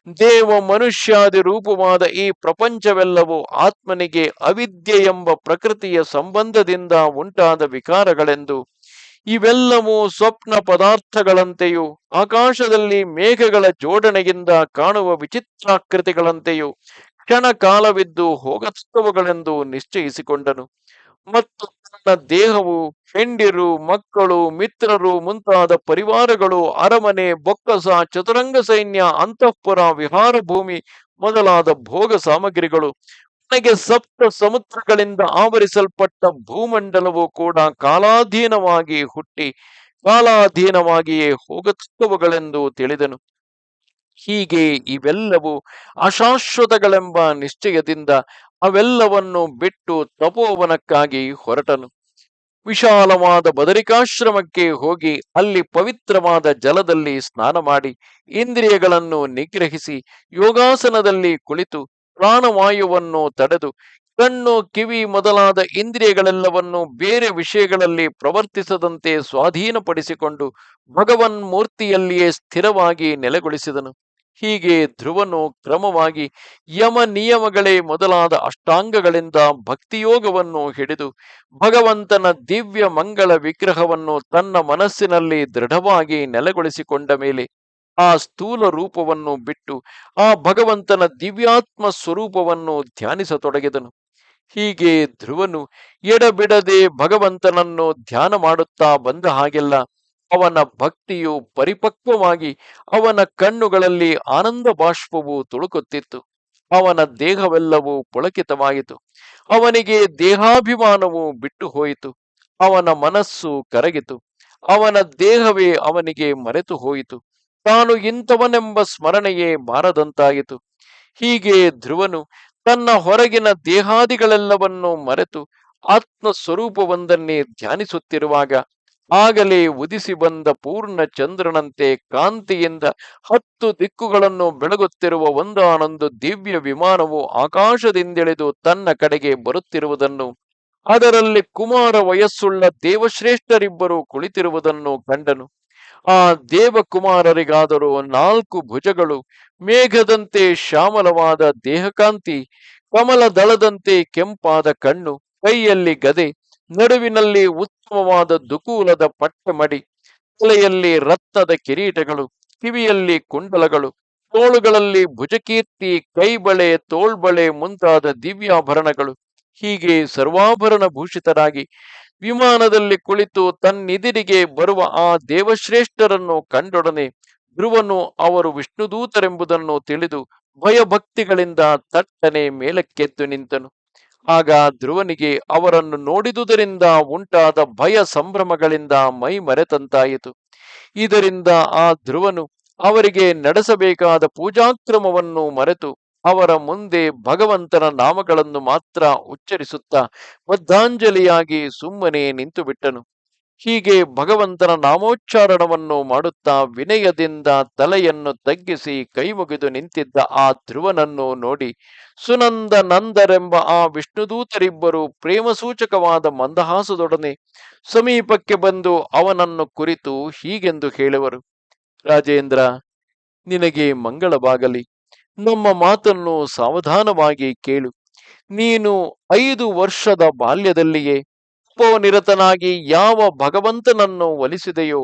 ದೇವ ಮನುಷ್ಯಾದಿ ರೂಪವಾದ ಈ ಪ್ರಪಂಚವೆಲ್ಲವೂ ಆತ್ಮನಿಗೆ ಅವಿದ್ಯೆ ಎಂಬ ಪ್ರಕೃತಿಯ ಸಂಬಂಧದಿಂದ ಉಂಟಾದ ವಿಕಾರಗಳೆಂದು. ಇವೆಲ್ಲವೂ ಸ್ವಪ್ನ ಪದಾರ್ಥಗಳಂತೆಯೂ, ಆಕಾಶದಲ್ಲಿ ಮೇಘಗಳ ಜೋಡಣೆಯಿಂದ ಕಾಣುವ ವಿಚಿತ್ರಾಕೃತಿಗಳಂತೆಯೂ ಕ್ಷಣ ಕಾಲವಿದ್ದು ಹೋಗಸ್ತವುಗಳೆಂದು ನಿಶ್ಚಯಿಸಿಕೊಂಡನು. ಮತ್ತು ತನ್ನ ದೇಹವು ಹೆಂಡಿರು ಮಕ್ಕಳು, ಮಿತ್ರರು ಮುಂತಾದ ಪರಿವಾರಗಳು, ಅರಮನೆ, ಬೊಕ್ಕಸ, ಚತುರಂಗ ಸೈನ್ಯ, ಅಂತಃಪುರ, ವಿಹಾರ ಭೂಮಿ ಮೊದಲಾದ ಭೋಗ ಸಾಮಗ್ರಿಗಳು. ನನಗೆ ಸಪ್ತ ಸಮುದ್ರಗಳಿಂದ ಆವರಿಸಲ್ಪಟ್ಟ ಭೂಮಂಡಲವು ಕೂಡ ಕಾಲಾಧೀನವಾಗಿ ಹುಟ್ಟಿ, ಕಾಲಾಧೀನವಾಗಿಯೇ ಹೋಗತಕ್ಕವುಗಳೆಂದು ತಿಳಿದನು. ಹೀಗೆ ಇವೆಲ್ಲವೂ ಅಶಾಶ್ವತಗಳೆಂಬ ನಿಶ್ಚಯದಿಂದ ಅವೆಲ್ಲವನ್ನು ಬಿಟ್ಟು ತಪೋವನಕ್ಕಾಗಿ ಹೊರಟನು. ವಿಶಾಲವಾದ ಬದರಿಕಾಶ್ರಮಕ್ಕೆ ಹೋಗಿ ಅಲ್ಲಿ ಪವಿತ್ರವಾದ ಜಲದಲ್ಲಿ ಸ್ನಾನ ಮಾಡಿ ಇಂದ್ರಿಯಗಳನ್ನು ನಿಗ್ರಹಿಸಿ ಯೋಗಾಸನದಲ್ಲಿ ಕುಳಿತು ಪ್ರಾಣವಾಯುವನ್ನು ತಡೆದು ಕಣ್ಣು, ಕಿವಿ ಮೊದಲಾದ ಇಂದ್ರಿಯಗಳೆಲ್ಲವನ್ನು ಬೇರೆ ವಿಷಯಗಳಲ್ಲಿ ಪ್ರವರ್ತಿಸದಂತೆ ಸ್ವಾಧೀನಪಡಿಸಿಕೊಂಡು ಭಗವನ್ ಮೂರ್ತಿಯಲ್ಲಿಯೇ ಸ್ಥಿರವಾಗಿ ನೆಲೆಗೊಳಿಸಿದನು. ಹೀಗೆ ಧ್ರುವನು ಕ್ರಮವಾಗಿ ಯಮ ನಿಯಮಗಳೇ ಮೊದಲಾದ ಅಷ್ಟಾಂಗಗಳಿಂದ ಭಕ್ತಿಯೋಗವನ್ನು ಹಿಡಿದು ಭಗವಂತನ ದಿವ್ಯ ಮಂಗಳ ವಿಗ್ರಹವನ್ನು ತನ್ನ ಮನಸ್ಸಿನಲ್ಲಿ ದೃಢವಾಗಿ ನೆಲೆಗೊಳಿಸಿಕೊಂಡ ಮೇಲೆ ಆ ಸ್ಥೂಲ ರೂಪವನ್ನು ಬಿಟ್ಟು ಆ ಭಗವಂತನ ದಿವ್ಯಾತ್ಮ ಸ್ವರೂಪವನ್ನು ಧ್ಯಾನಿಸತೊಡಗಿದನು. ಹೀಗೆ ಧ್ರುವನು ಎಡಬಿಡದೆ ಭಗವಂತನನ್ನು ಧ್ಯಾನ ಮಾಡುತ್ತಾ ಬಂದ ಹಾಗೆಲ್ಲ ಅವನ ಭಕ್ತಿಯು ಪರಿಪಕ್ವವಾಗಿ ಅವನ ಕಣ್ಣುಗಳಲ್ಲಿ ಆನಂದ ಬಾಷ್ಪವು ತುಳುಕುತ್ತಿತ್ತು. ಅವನ ದೇಹವೆಲ್ಲವೂ ಪುಳಕಿತವಾಯಿತು. ಅವನಿಗೆ ದೇಹಾಭಿಮಾನವು ಬಿಟ್ಟು ಹೋಯಿತು. ಅವನ ಮನಸ್ಸು ಕರಗಿತು. ಅವನ ದೇಹವೇ ಅವನಿಗೆ ಮರೆತು ಹೋಯಿತು. ತಾನು ಇಂಥವನೆಂಬ ಸ್ಮರಣೆಯೇ ಬಾರದಂತಾಯಿತು. ಹೀಗೆ ಧ್ರುವನು ತನ್ನ ಹೊರಗಿನ ದೇಹಾದಿಗಳೆಲ್ಲವನ್ನೂ ಮರೆತು ಆತ್ಮ ಸ್ವರೂಪವೊಂದನ್ನೇ ಧ್ಯಾನಿಸುತ್ತಿರುವಾಗ ಆಗಲೇ ಉದಿಸಿ ಬಂದ ಪೂರ್ಣ ಚಂದ್ರನಂತೆ ಕಾಂತಿಯಿಂದ ಹತ್ತು ದಿಕ್ಕುಗಳನ್ನು ಬೆಳಗುತ್ತಿರುವ ಒಂದಾನೊಂದು ದಿವ್ಯ ವಿಮಾನವು ಆಕಾಶದಿಂದಿಳಿದು ತನ್ನ ಕಡೆಗೆ ಬರುತ್ತಿರುವುದನ್ನು, ಅದರಲ್ಲಿ ಕುಮಾರ ವಯಸ್ಸುಳ್ಳ ದೇವಶ್ರೇಷ್ಠರಿಬ್ಬರು ಕುಳಿತಿರುವುದನ್ನು ಕಂಡನು. ಆ ದೇವಕುಮಾರರಿಗಾದರೂ ನಾಲ್ಕು ಭುಜಗಳು, ಮೇಘದಂತೆ ಶ್ಯಾಮಲವಾದ ದೇಹಕಾಂತಿ ಕಮಲ ದಳದಂತೆ ಕೆಂಪಾದ ಕಣ್ಣು, ಕೈಯಲ್ಲಿ ಗದೆ ನಡುವಿನಲ್ಲಿ ಉತ್ತಮವಾದ ದುಕೂಲದ ಪಟ್ಟಮಡಿ, ತಲೆಯಲ್ಲಿ ರತ್ನದ ಕಿರೀಟಗಳು, ಕಿವಿಯಲ್ಲಿ ಕುಂಡಲಗಳು, ತೋಳುಗಳಲ್ಲಿ ಭುಜಕೀರ್ತಿ, ಕೈಬಳೆ, ತೋಳ್ಬಳೆ ಮುಂತಾದ ದಿವ್ಯಾಭರಣಗಳು. ಹೀಗೆ ಸರ್ವಾಭರಣ ಭೂಷಿತರಾಗಿ ವಿಮಾನದಲ್ಲಿ ಕುಳಿತು ತನ್ನಿದಿರಿಗೆ ಬರುವ ಆ ದೇವಶ್ರೇಷ್ಠರನ್ನು ಕಂಡೊಡನೆ ಧ್ರುವನು ಅವರು ವಿಷ್ಣುದೂತರೆಂಬುದನ್ನು ತಿಳಿದು ಭಯಭಕ್ತಿಗಳಿಂದ ತಟ್ಟನೆ ಮೇಲಕ್ಕೆದ್ದು ನಿಂತನು. ಆಗ ಧ್ರುವನಿಗೆ ಅವರನ್ನು ನೋಡಿದುದರಿಂದ ಉಂಟಾದ ಭಯ ಸಂಭ್ರಮಗಳಿಂದ ಮೈ ಮರೆತಂತಾಯಿತು. ಇದರಿಂದ ಆ ಧ್ರುವನು ಅವರಿಗೆ ನಡೆಸಬೇಕಾದ ಪೂಜಾಕ್ರಮವನ್ನು ಮರೆತು ಅವರ ಮುಂದೆ ಭಗವಂತನ ನಾಮಗಳನ್ನು ಮಾತ್ರ ಉಚ್ಚರಿಸುತ್ತಾ ಬದ್ಧಾಂಜಲಿಯಾಗಿ ಸುಮ್ಮನೆ ನಿಂತು ಬಿಟ್ಟನು ಹೀಗೆ ಭಗವಂತನ ನಾಮೋಚ್ಚಾರಣವನ್ನು ಮಾಡುತ್ತಾ ವಿನಯದಿಂದ ತಲೆಯನ್ನು ತಗ್ಗಿಸಿ ಕೈಮುಗಿದು ನಿಂತಿದ್ದ ಆ ಧ್ರುವನನ್ನು ನೋಡಿ ಸುನಂದ ನಂದರೆಂಬ ಆ ವಿಷ್ಣುದೂತರಿಬ್ಬರು ಪ್ರೇಮಸೂಚಕವಾದ ಮಂದಹಾಸದೊಡನೆ ಸಮೀಪಕ್ಕೆ ಬಂದು ಅವನನ್ನು ಕುರಿತು ಹೀಗೆಂದು ಹೇಳುವರು. ರಾಜೇಂದ್ರ, ನಿನಗೆ ಮಂಗಳವಾಗಲಿ. ನಮ್ಮ ಮಾತನ್ನು ಸಾವಧಾನವಾಗಿ ಕೇಳು. ನೀನು ಐದು ವರ್ಷದ ಬಾಲ್ಯದಲ್ಲಿಯೇ ನಿರತನಾಗಿ ಯಾವ ಭಗವಂತನನ್ನು ಒಲಿಸಿದೆಯೋ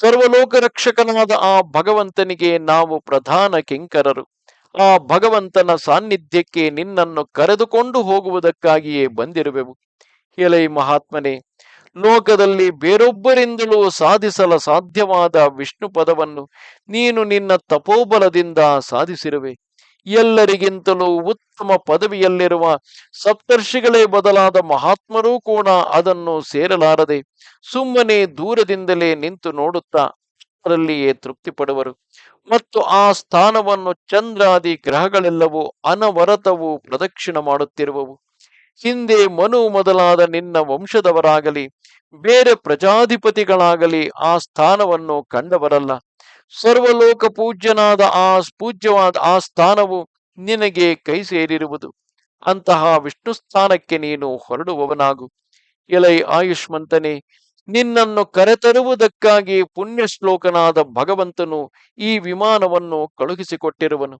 ಸರ್ವಲೋಕ ರಕ್ಷಕನಾದ ಆ ಭಗವಂತನಿಗೆ ನಾವು ಪ್ರಧಾನ ಕಿಂಕರರು. ಆ ಭಗವಂತನ ಸಾನ್ನಿಧ್ಯಕ್ಕೆ ನಿನ್ನನ್ನು ಕರೆದುಕೊಂಡು ಹೋಗುವುದಕ್ಕಾಗಿಯೇ ಬಂದಿರುವೆವು. ಹೇಳೈ ಮಹಾತ್ಮನೇ, ಲೋಕದಲ್ಲಿ ಬೇರೊಬ್ಬರಿಂದಲೂ ಸಾಧಿಸಲ ಸಾಧ್ಯವಾದ ವಿಷ್ಣು ಪದವನ್ನು ನೀನು ನಿನ್ನ ತಪೋಬಲದಿಂದ ಸಾಧಿಸಿರುವೆ. ಎಲ್ಲರಿಗಿಂತಲೂ ಉತ್ತಮ ಪದವಿಯಲ್ಲಿರುವ ಸಪ್ತರ್ಷಿಗಳೇ ಬದಲಾದ ಮಹಾತ್ಮರೂ ಕೂಡ ಅದನ್ನು ಸೇರಲಾರದೆ ಸುಮ್ಮನೆ ದೂರದಿಂದಲೇ ನಿಂತು ನೋಡುತ್ತಾ ಅದರಲ್ಲಿಯೇ ತೃಪ್ತಿ ಪಡುವರು ಮತ್ತು ಆ ಸ್ಥಾನವನ್ನು ಚಂದ್ರಾದಿ ಗ್ರಹಗಳೆಲ್ಲವೂ ಅನವರತವು ಪ್ರದಕ್ಷಿಣ ಮಾಡುತ್ತಿರುವವು. ಹಿಂದೆ ಮನು ಮೊದಲಾದ ನಿನ್ನ ವಂಶದವರಾಗಲಿ, ಬೇರೆ ಪ್ರಜಾಧಿಪತಿಗಳಾಗಲಿ ಆ ಸ್ಥಾನವನ್ನು ಕಂಡವರಲ್ಲ. ಸರ್ವಲೋಕ ಪೂಜ್ಯನಾದ ಆ ಪೂಜ್ಯವಾದ ಆ ಸ್ಥಾನವು ನಿನಗೆ ಕೈ ಸೇರಿರುವುದು. ಅಂತಹ ವಿಷ್ಣು ಸ್ಥಾನಕ್ಕೆ ನೀನು ಹೊರಡುವವನಾಗು. ಎಲೈ ಆಯುಷ್ಮಂತನೇ, ನಿನ್ನನ್ನು ಕರೆತರುವುದಕ್ಕಾಗಿ ಪುಣ್ಯ ಶ್ಲೋಕನಾದ ಭಗವಂತನು ಈ ವಿಮಾನವನ್ನು ಕಳುಹಿಸಿಕೊಟ್ಟಿರುವನು.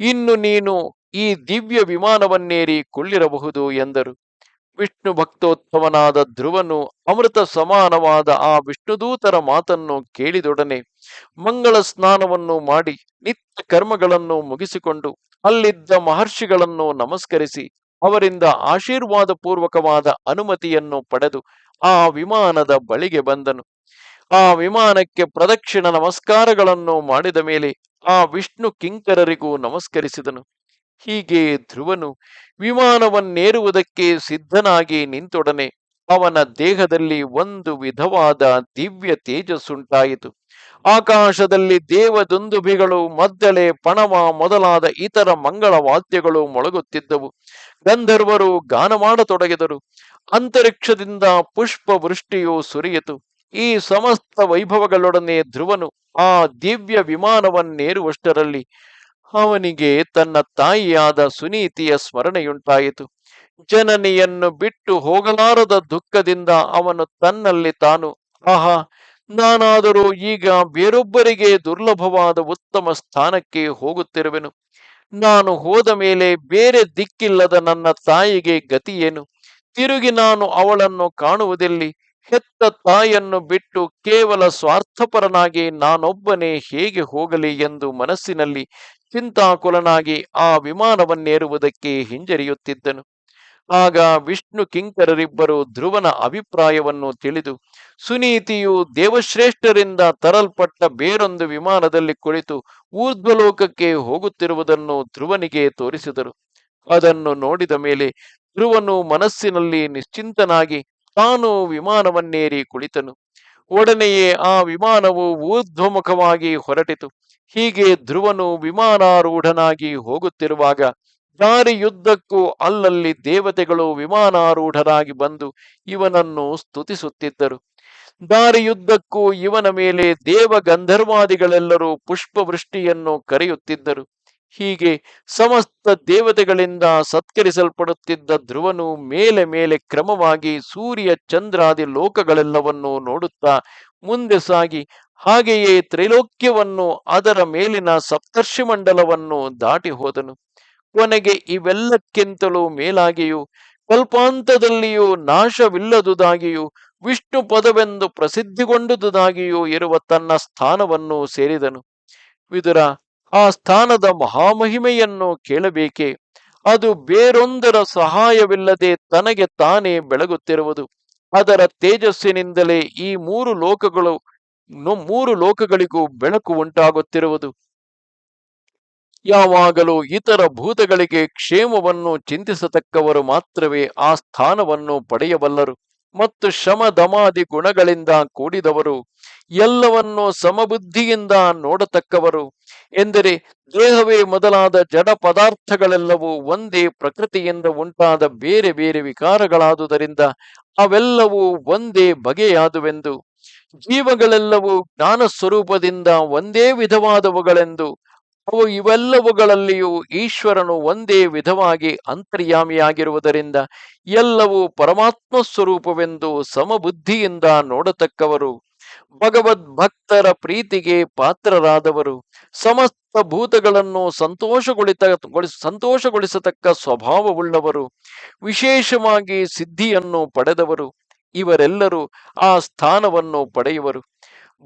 ಇನ್ನು ನೀನು ಈ ದಿವ್ಯ ವಿಮಾನವನ್ನೇರಿ ಕೊಳ್ಳಿರಬಹುದು ಎಂದರು. ವಿಷ್ಣು ಭಕ್ತೋತ್ತಮನಾದ ಧ್ರುವನು ಅಮೃತ ಸಮಾನವಾದ ಆ ವಿಷ್ಣುದೂತರ ಮಾತನ್ನು ಕೇಳಿದೊಡನೆ ಮಂಗಳ ಸ್ನಾನವನ್ನು ಮಾಡಿ ನಿತ್ಯ ಕರ್ಮಗಳನ್ನು ಮುಗಿಸಿಕೊಂಡು ಅಲ್ಲಿದ್ದ ಮಹರ್ಷಿಗಳನ್ನು ನಮಸ್ಕರಿಸಿ ಅವರಿಂದ ಆಶೀರ್ವಾದ ಪೂರ್ವಕವಾದ ಅನುಮತಿಯನ್ನು ಪಡೆದು ಆ ವಿಮಾನದ ಬಳಿಗೆ ಬಂದನು. ಆ ವಿಮಾನಕ್ಕೆ ಪ್ರದಕ್ಷಿಣ ನಮಸ್ಕಾರಗಳನ್ನು ಮಾಡಿದ ಮೇಲೆ ಆ ವಿಷ್ಣು ಕಿಂಕರರಿಗೂ ನಮಸ್ಕರಿಸಿದನು. ಹೀಗೆ ಧ್ರುವನು ವಿಮಾನವನ್ನೇರುವುದಕ್ಕೆ ಸಿದ್ಧನಾಗಿ ನಿಂತೊಡನೆ ಅವನ ದೇಹದಲ್ಲಿ ಒಂದು ವಿಧವಾದ ದಿವ್ಯ ತೇಜಸ್ಸುಂಟಾಯಿತು. ಆಕಾಶದಲ್ಲಿ ದೇವದುಂದುಭಿಗಳು ಮದ್ದಳೆ ಪಣವ ಮೊದಲಾದ ಇತರ ಮಂಗಳ ವಾದ್ಯಗಳು ಮೊಳಗುತ್ತಿದ್ದವು. ಗಂಧರ್ವರು ಗಾನ ಮಾಡತೊಡಗಿದರು. ಅಂತರಿಕ್ಷದಿಂದ ಪುಷ್ಪ ವೃಷ್ಟಿಯು ಸುರಿಯಿತು. ಈ ಸಮಸ್ತ ವೈಭವಗಳೊಡನೆ ಧ್ರುವನು ಆ ದಿವ್ಯ ವಿಮಾನವನ್ನೇರುವಷ್ಟರಲ್ಲಿ ಅವನಿಗೆ ತನ್ನ ತಾಯಿಯಾದ ಸುನೀತಿಯ ಸ್ಮರಣೆಯುಂಟಾಯಿತು. ಜನನಿಯನ್ನು ಬಿಟ್ಟು ಹೋಗಲಾರದ ದುಃಖದಿಂದ ಅವನು ತನ್ನಲ್ಲಿ ತಾನು, ಆಹಾ ನಾನಾದರೂ ಈಗ ಬೇರೊಬ್ಬರಿಗೆ ದುರ್ಲಭವಾದ ಉತ್ತಮ ಸ್ಥಾನಕ್ಕೆ ಹೋಗುತ್ತಿರುವೆನು. ನಾನು ಹೋದ ಮೇಲೆ ಬೇರೆ ದಿಕ್ಕಿಲ್ಲದ ನನ್ನ ತಾಯಿಗೆ ಗತಿಯೇನು? ತಿರುಗಿ ನಾನು ಅವಳನ್ನು ಕಾಣುವುದೆಲ್ಲಿ, ಹೆತ್ತ ತಾಯಿಯನ್ನು ಬಿಟ್ಟು ಕೇವಲ ಸ್ವಾರ್ಥಪರನಾಗಿ ನಾನೊಬ್ಬನೇ ಹೇಗೆ ಹೋಗಲಿ ಎಂದು ಮನಸ್ಸಿನಲ್ಲಿ ಚಿಂತಾಕುಲನಾಗಿ ಆ ವಿಮಾನವನ್ನೇರುವುದಕ್ಕೆ ಹಿಂಜರಿಯುತ್ತಿದ್ದನು. ಆಗ ವಿಷ್ಣು ಕಿಂಕರರಿಬ್ಬರು ಧ್ರುವನ ಅಭಿಪ್ರಾಯವನ್ನು ತಿಳಿದು, ಸುನೀತಿಯು ದೇವಶ್ರೇಷ್ಠರಿಂದ ತರಲ್ಪಟ್ಟ ಬೇರೊಂದು ವಿಮಾನದಲ್ಲಿ ಕುಳಿತು ಊರ್ಧ್ವಲೋಕಕ್ಕೆ ಹೋಗುತ್ತಿರುವುದನ್ನು ಧ್ರುವನಿಗೆ ತೋರಿಸಿದರು. ಅದನ್ನು ನೋಡಿದ ಮೇಲೆ ಧ್ರುವನು ಮನಸ್ಸಿನಲ್ಲಿ ನಿಶ್ಚಿಂತನಾಗಿ ತಾನು ವಿಮಾನವನ್ನೇರಿ ಕುಳಿತನು. ಒಡನೆಯೇ ಆ ವಿಮಾನವು ಊರ್ಧ್ವಮುಖವಾಗಿ ಹೊರಟಿತು. ಹೀಗೆ ಧ್ರುವನು ವಿಮಾನಾರೂಢನಾಗಿ ಹೋಗುತ್ತಿರುವಾಗ ದಾರಿಯುದ್ದಕ್ಕೂ ಅಲ್ಲಲ್ಲಿ ದೇವತೆಗಳು ವಿಮಾನಾರೂಢರಾಗಿ ಬಂದು ಇವನನ್ನು ಸ್ತುತಿಸುತ್ತಿದ್ದರು. ದಾರಿಯುದ್ದಕ್ಕೂ ಇವನ ಮೇಲೆ ದೇವ ಗಂಧರ್ವಾದಿಗಳೆಲ್ಲರೂ ಪುಷ್ಪವೃಷ್ಟಿಯನ್ನು ಕರೆಯುತ್ತಿದ್ದರು. ಹೀಗೆ ಸಮಸ್ತ ದೇವತೆಗಳಿಂದ ಸತ್ಕರಿಸಲ್ಪಡುತ್ತಿದ್ದ ಧ್ರುವನು ಮೇಲೆ ಮೇಲೆ ಕ್ರಮವಾಗಿ ಸೂರ್ಯ ಚಂದ್ರಾದಿ ಲೋಕಗಳೆಲ್ಲವನ್ನೂ ನೋಡುತ್ತಾ ಮುಂದೆ ಸಾಗಿ ಹಾಗೆಯೇ ತ್ರೈಲೋಕ್ಯವನ್ನು ಅದರ ಮೇಲಿನ ಸಪ್ತರ್ಷಿ ಮಂಡಲವನ್ನು ದಾಟಿ ಹೋದನು. ಕೊನೆಗೆ ಇವೆಲ್ಲಕ್ಕಿಂತಲೂ ಮೇಲಾಗಿಯೂ, ಕಲ್ಪಾಂತದಲ್ಲಿಯೂ ನಾಶವಿಲ್ಲದುದಾಗಿಯೂ, ವಿಷ್ಣು ಪದವೆಂದು ಪ್ರಸಿದ್ಧಿಗೊಂಡುದಾಗಿಯೂ ಇರುವ ತನ್ನ ಸ್ಥಾನವನ್ನು ಸೇರಿದನು. ವಿದುರ, ಆ ಸ್ಥಾನದ ಮಹಾಮಹಿಮೆಯನ್ನು ಕೇಳಬೇಕೆ? ಅದು ಬೇರೊಂದರ ಸಹಾಯವಿಲ್ಲದೆ ತನಗೆ ತಾನೇ ಬೆಳಗುತ್ತಿರುವುದು. ಅದರ ತೇಜಸ್ಸಿನಿಂದಲೇ ಈ ಮೂರು ಲೋಕಗಳು ಮೂರು ಲೋಕಗಳಿಗೂ ಬೆಳಕು ಉಂಟಾಗುತ್ತಿರುವುದು. ಯಾವಾಗಲೂ ಇತರ ಭೂತಗಳಿಗೆ ಕ್ಷೇಮವನ್ನು ಚಿಂತಿಸತಕ್ಕವರು ಮಾತ್ರವೇ ಆ ಸ್ಥಾನವನ್ನು ಪಡೆಯಬಲ್ಲರು ಮತ್ತು ಶಮ ದಮಾದಿ ಗುಣಗಳಿಂದ ಕೂಡಿದವರು ಎಲ್ಲವನ್ನು ಸಮಬುದ್ಧಿಯಿಂದ ನೋಡತಕ್ಕವರು. ಎಂದರೆ ದೇಹವೇ ಮೊದಲಾದ ಜಡ ಪದಾರ್ಥಗಳೆಲ್ಲವೂ ಒಂದೇ ಪ್ರಕೃತಿಯಿಂದ ಉಂಟಾದ ಬೇರೆ ಬೇರೆ ವಿಕಾರಗಳಾದುದರಿಂದ ಅವೆಲ್ಲವೂ ಒಂದೇ ಬಗೆಯಾದುವೆಂದು. ಜೀವಗಳೆಲ್ಲವೂ ಜ್ಞಾನ ಸ್ವರೂಪದಿಂದ ಒಂದೇ ವಿಧವಾದವುಗಳೆಂದು ಅವು ಇವೆಲ್ಲವುಗಳಲ್ಲಿಯೂ ಈಶ್ವರನು ಒಂದೇ ವಿಧವಾಗಿ ಅಂತರ್ಯಾಮಿಯಾಗಿರುವುದರಿಂದ ಎಲ್ಲವೂ ಪರಮಾತ್ಮ ಸ್ವರೂಪವೆಂದು ಸಮಬುದ್ಧಿಯಿಂದ ನೋಡತಕ್ಕವರು. ಭಗವದ್ ಭಕ್ತರ ಪ್ರೀತಿಗೆ ಪಾತ್ರರಾದವರು. ಸಮಸ್ತ ಭೂತಗಳನ್ನು ಸಂತೋಷಗೊಳಿತ ಸಂತೋಷಗೊಳಿಸತಕ್ಕ ಸ್ವಭಾವವುಳ್ಳವರು. ವಿಶೇಷವಾಗಿ ಸಿದ್ಧಿಯನ್ನು ಪಡೆದವರು. ಇವರೆಲ್ಲರೂ ಆ ಸ್ಥಾನವನ್ನು ಪಡೆಯುವರು.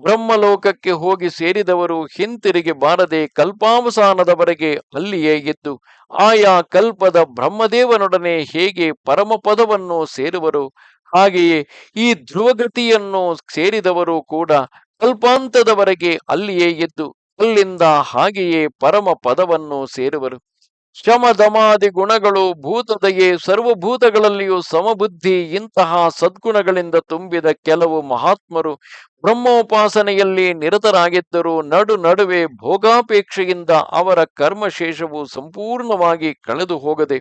ಬ್ರಹ್ಮಲೋಕಕ್ಕೆ ಹೋಗಿ ಸೇರಿದವರು ಹಿಂತಿರುಗಿ ಬಾರದೆ ಕಲ್ಪಾವಸಾನದವರೆಗೆ ಅಲ್ಲಿಯೇ ಇದ್ದು, ಆಯಾ ಕಲ್ಪದ ಬ್ರಹ್ಮದೇವನೊಡನೆ ಹೇಗೆ ಪರಮಪದವನ್ನು ಸೇರುವರು, ಹಾಗೆಯೇ ಈ ಧ್ರುವಗತಿಯನ್ನು ಸೇರಿದವರು ಕೂಡ ಕಲ್ಪಾಂತದವರೆಗೆ ಅಲ್ಲಿಯೇ ಇದ್ದು, ಅಲ್ಲಿಂದ ಹಾಗೆಯೇ ಪರಮ ಪದವನ್ನು ಸೇರುವರು. ಶಮ ದಮಾದಿ ಗುಣಗಳು ಭೂತದಯೇ, ಸರ್ವಭೂತಗಳಲ್ಲಿಯೂ ಸಮಬುದ್ಧಿ ಇಂತಹ ಸದ್ಗುಣಗಳಿಂದ ತುಂಬಿದ ಕೆಲವು ಮಹಾತ್ಮರು ಬ್ರಹ್ಮೋಪಾಸನೆಯಲ್ಲಿ ನಿರತರಾಗಿದ್ದರೂ ನಡು ನಡುವೆ ಭೋಗಾಪೇಕ್ಷೆಯಿಂದ ಅವರ ಕರ್ಮಶೇಷವು ಸಂಪೂರ್ಣವಾಗಿ ಕಳೆದು ಹೋಗದೆ,